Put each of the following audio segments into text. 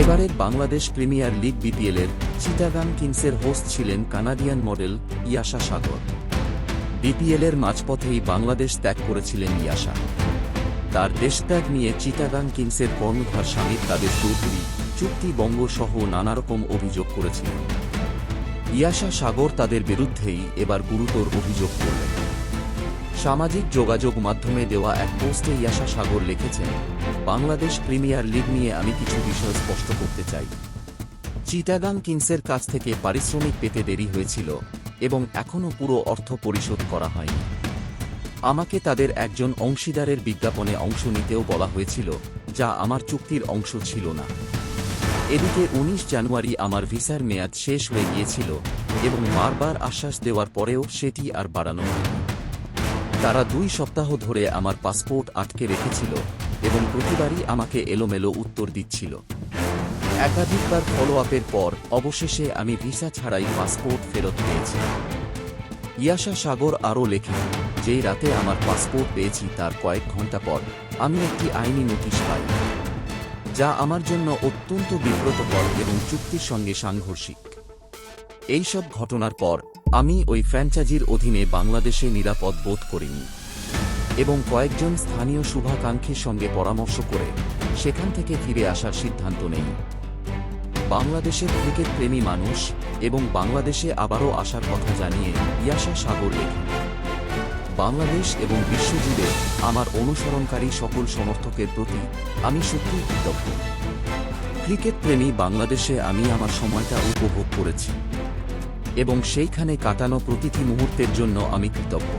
এবারের Bangladesh premier league বিপিএলের চিটাগাং কিংসের হোস্ট ছিলেন কানাডিয়ান মডেল ইয়াশা সাগর। বিপিএলের মাঝপথেই বাংলাদেশ ত্যাগ করেছিলেন ইয়াশা। তার দেশত্যাগ নিয়ে চিটাগাং কিংসের কর্ণধার স্বামী তাদের চৌধুরী চুক্তি বঙ্গ সহ নানারকম অভিযোগ করেছিলেন। ইয়াশা সাগর তাদের বিরুদ্ধেই এবার গুরুতর অভিযোগ করলেন। সামাজিক যোগাযোগ মাধ্যমে দেওয়া এক পোস্টে ইয়াশা সাগর লিখেছেন, বাংলাদেশ প্রিমিয়ার লিগ নিয়ে আমি কিছু বিষয় স্পষ্ট করতে চাই। চিটাগাং কিংসের কাছ থেকে পারিশ্রমিক পেতে দেরি হয়েছিল এবং এখনও পুরো অর্থ পরিশোধ করা হয়নি। আমাকে তাদের একজন অংশীদারের বিজ্ঞাপনে অংশ নিতেও বলা হয়েছিল, যা আমার চুক্তির অংশ ছিল না। এদিকে উনিশ জানুয়ারি আমার ভিসার মেয়াদ শেষ হয়ে গিয়েছিল এবং বারবার আশ্বাস দেওয়ার পরেও সেটি আর বাড়ানো হয়নি। তারা দুই সপ্তাহ ধরে আমার পাসপোর্ট আটকে রেখেছিল এবং প্রতিবারই আমাকে এলোমেলো উত্তর দিচ্ছিল। একাধিকবার ফলো আপের পর অবশেষে আমি ভিসা ছাড়াই পাসপোর্ট ফেরত পেয়েছি। ইয়াশা সাগর আরও লেখেন, যেই রাতে আমার পাসপোর্ট পেয়েছি তার কয়েক ঘণ্টা পর আমি একটি আইনি নোটিশ পাই, যা আমার জন্য অত্যন্ত বিব্রতকর এবং চুক্তির সঙ্গে সাংঘর্ষিক। এইসব ঘটনার পর আমি ওই ফ্র্যাঞ্চাইজির অধীনে বাংলাদেশে নিরাপদ বোধ করিনি এবং কয়েকজন স্থানীয় শুভাকাঙ্ক্ষীর সঙ্গে পরামর্শ করে সেখান থেকে ফিরে আসার সিদ্ধান্ত নেই। বাংলাদেশের ক্রিকেট প্রেমী মানুষ এবং বাংলাদেশে আবারও আসার কথা জানিয়ে ইয়াশা সাগর লেখেন, বাংলাদেশ এবং বিশ্বজুড়ে আমার অনুসরণকারী সকল সমর্থকের প্রতি আমি সত্যিই কৃতজ্ঞ। ক্রিকেট প্রেমী বাংলাদেশে আমি আমার সময়টা উপভোগ করেছি। এবং সেইখানে কাটানো প্রতিটি মুহূর্তের জন্য আমি কৃতজ্ঞ।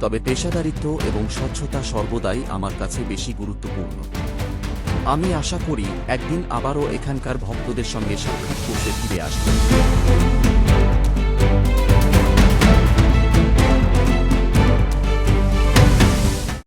তবে পেশাদারিত্ব এবং স্বচ্ছতা সর্বদাই আমার কাছে বেশি গুরুত্বপূর্ণ। আমি আশা করি একদিন আবারও এখানকার ভক্তদের সঙ্গে সাক্ষাৎ করতে ফিরে আসব।